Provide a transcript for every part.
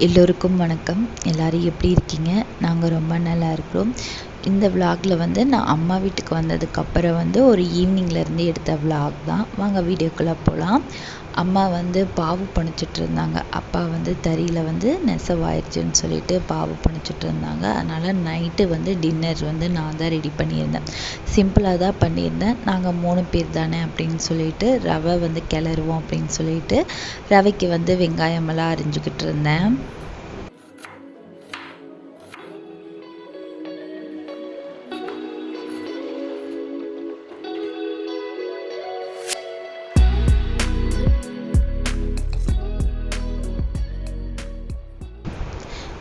எல்லோருக்கும் வணக்கம். எல்லோரும் எப்படி இருக்கீங்க? நாங்கள் ரொம்ப நல்லா இருக்கிறோம். இந்த விலாகில் வந்து நான் அம்மா வீட்டுக்கு வந்ததுக்கப்புறம் வந்து ஒரு ஈவினிங்லேருந்து எடுத்த விலாக் தான். வாங்க வீடியோக்குள்ளே போகலாம் அம்மா வந்து பாவு பணிச்சிட்டு இருந்தாங்க. அப்பா வந்து தறியில் வந்து நெசவாயிடுச்சுன்னு சொல்லிட்டு பாவு பணிச்சிட்டு இருந்தாங்க. அதனால் நைட்டு வந்து டின்னர் வந்து நான் தான் ரெடி பண்ணியிருந்தேன். சிம்பிளாக தான் பண்ணியிருந்தேன். நாங்கள் மூணு பேர் தானே அப்படின்னு சொல்லிட்டு ரவை வந்து கிளறுவோம் அப்படின்னு சொல்லிட்டு ரவைக்கு வந்து வெங்காயமெல்லாம் அரிஞ்சுக்கிட்டு இருந்தேன்.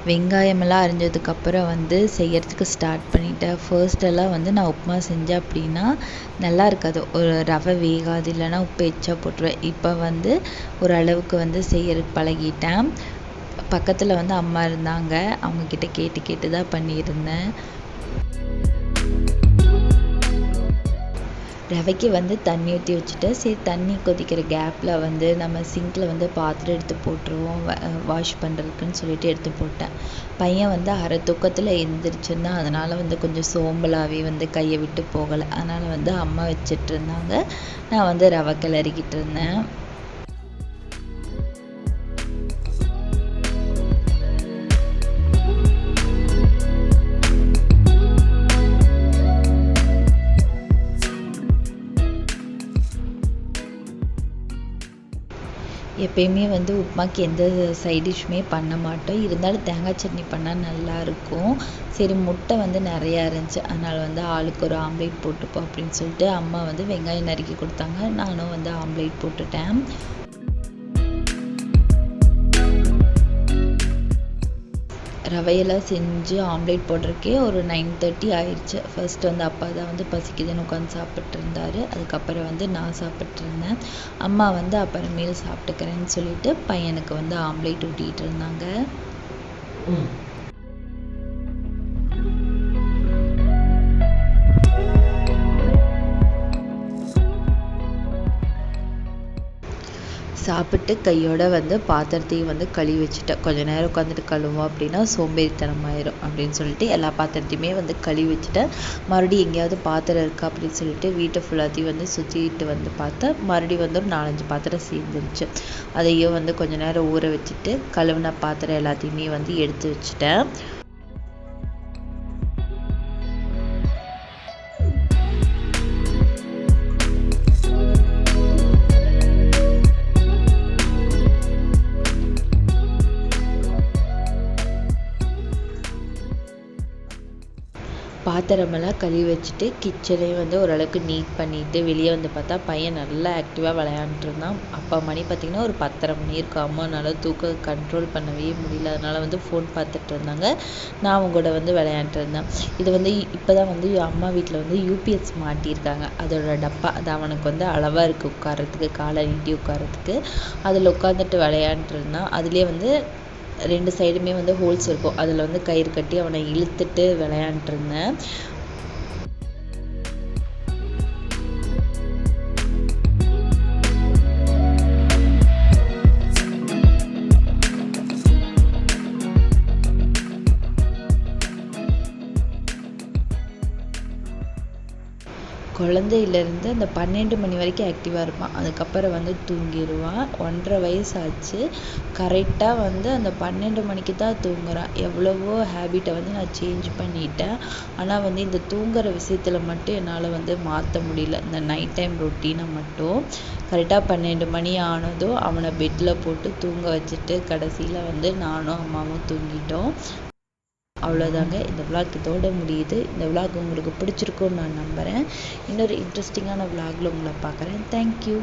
வெங்காயமெல்லாம் அரிஞ்சதுக்கப்புறம் வந்து செய்யறதுக்கு ஸ்டார்ட் பண்ணிட்டேன். ஃபர்ஸ்ட்டெல்லாம் வந்து நான் உப்புமா செஞ்சேன் அப்படின்னா நல்லா இருக்காது. ஒரு ரவை வேகாது இல்லைன்னா உப்பு எச்சா போட்டுருவேன். இப்போ வந்து ஓரளவுக்கு வந்து செய்யறதுக்கு பழகிட்டேன். பக்கத்தில் வந்து அம்மா இருந்தாங்க. அவங்கக்கிட்ட கேட்டு கேட்டு தான் பண்ணியிருந்தேன். ரவைக்கு வந்து தண்ணி ஊற்றி வச்சுட்டேன் சரி தண்ணி கொதிக்கிற கேப்பில் வந்து நம்ம சிங்கில் வந்து பாத்திரம் எடுத்து போட்டுருவோம் வாஷ் பண்ணுறதுக்குன்னு சொல்லிட்டு எடுத்து போட்டேன். பையன் வந்து அரை தூக்கத்தில் எழுந்திரிச்சிருந்தான் அதனால் வந்து கொஞ்சம் சோம்பலாகவே வந்து கையை விட்டு போகலை. அதனால் வந்து அம்மா வச்சிட்ருந்தாங்க நான் வந்து ரவை கிளறிக்கிட்டு இருந்தேன். எப்பயுமே வந்து உப்புமாக்கு எந்த சைட் டிஷ்ஷுமே பண்ண மாட்டோம். இருந்தாலும் தேங்காய் சட்னி பண்ணால் நல்லாயிருக்கும் சரி முட்டை வந்து நிறையா இருந்துச்சு. அதனால் வந்து ஆளுக்கு ஒரு ஆம்லேட் போட்டுப்போம் அப்படின்னு சொல்லிட்டு அம்மா வந்து வெங்காயம் நறுக்கி கொடுத்தாங்க. நானும் வந்து ஆம்லேட் போட்டுட்டேன். ரவையெல்லாம் செஞ்சு ஆம்லேட் போடுறதுக்கே ஒரு நைன் தேர்ட்டி ஆயிடுச்சு ஃபர்ஸ்ட் வந்து அப்பா தான் வந்து பசிக்குதுன்னு உட்காந்து சாப்பிட்ருந்தாரு அதுக்கப்புறம் வந்து நான் சாப்பிட்ருந்தேன் அம்மா வந்து அப்புறமேல் சாப்பிட்டுக்கிறேன்னு சொல்லிட்டு பையனுக்கு வந்து ஆம்லேட் ஊட்டிகிட்டு இருந்தாங்க. சாப்பிட்டு கையோட வந்து பாத்திரத்தையும் வந்து கழுவி வச்சுட்டேன். கொஞ்ச நேரம் உட்காந்துட்டு கழுவோம் அப்படின்னா சோம்பேறித்தனமாயிரும் அப்படின்னு சொல்லிட்டு எல்லா பாத்திரத்தையுமே வந்து கழுவி வச்சுட்டேன். மறுபடியும் எங்கேயாவது பாத்திரம் இருக்கா அப்படின்னு சொல்லிட்டு வீட்டை ஃபுல்லாத்தையும் வந்து சுற்றிட்டு வந்து பார்த்தா மறுபடியும் வந்து ஒரு நாலஞ்சு பாத்திரம் சேர்ந்துருச்சு. அதையும் வந்து கொஞ்ச நேரம் ஊற வச்சுட்டு கழுவின பாத்திரம் எல்லாத்தையுமே வந்து எடுத்து வச்சுட்டேன். பாத்திரமெல்லாம் கழுவி வச்சுட்டு கிச்சனையும் வந்து ஓரளவுக்கு நீட் பண்ணிவிட்டு வெளியே வந்து பார்த்தா பையன் நல்லா ஆக்டிவாக விளையாண்டுருந்தான் அப்போ மணி பார்த்திங்கன்னா ஒரு பத்தரை மணி இருக்கும். அம்மானால தூக்கம் கண்ட்ரோல் பண்ணவே முடியல. அதனால் வந்து ஃபோன் பார்த்துட்டு இருந்தாங்க. நான் அவங்க கூட வந்து விளையாண்டுருந்தேன் இது வந்து இப்போ தான் வந்து அம்மா வீட்டில் வந்து யூபிஎஸ் மாட்டியிருக்காங்க. அதோட டப்பா. அது அவனுக்கு வந்து அளவாக இருக்குது உட்காரத்துக்கு காலை நீட்டி உட்காரத்துக்கு அதில் உட்காந்துட்டு விளையாண்டுருந்தான் அதுலேயே வந்து ரெண்டு சைடுமே வந்து ஹோல்ஸ் இருக்கும். அதில் வந்து கயிறு கட்டி அவனை இழுத்துட்டு விளையாண்டுருந்தேன் குழந்தையிலேருந்து அந்த பன்னெண்டு மணி வரைக்கும் ஆக்டிவாக இருப்பான். அதுக்கப்புறம் வந்து தூங்கிடுவான் ஒன்றரை வயசு ஆச்சு கரெக்டாக வந்து அந்த பன்னெண்டு மணிக்கு தான் தூங்குறான். எவ்வளவோ ஹேபிட்டை வந்து நான் சேஞ்ச் பண்ணிட்டேன். ஆனால் வந்து இந்த தூங்குற விஷயத்தில் மட்டும் என்னால் வந்து மாற்ற முடியல. இந்த நைட் டைம் ரொட்டீனை மட்டும். கரெக்டாக பன்னெண்டு மணி ஆனதும் அவனை பெட்டில் போட்டு தூங்க வச்சுட்டு கடைசியில் வந்து நானும் அம்மாவும் தூங்கிட்டோம். அவ்வளோதாங்க இந்த விளாக் இதோட முடியுது. இந்த விளாக் உங்களுக்கு பிடிச்சிருக்கும்னு நான் நம்புகிறேன் இன்னொரு இன்ட்ரெஸ்டிங்கான விளாகில் உங்களை பார்க்குறேன். தேங்க்யூ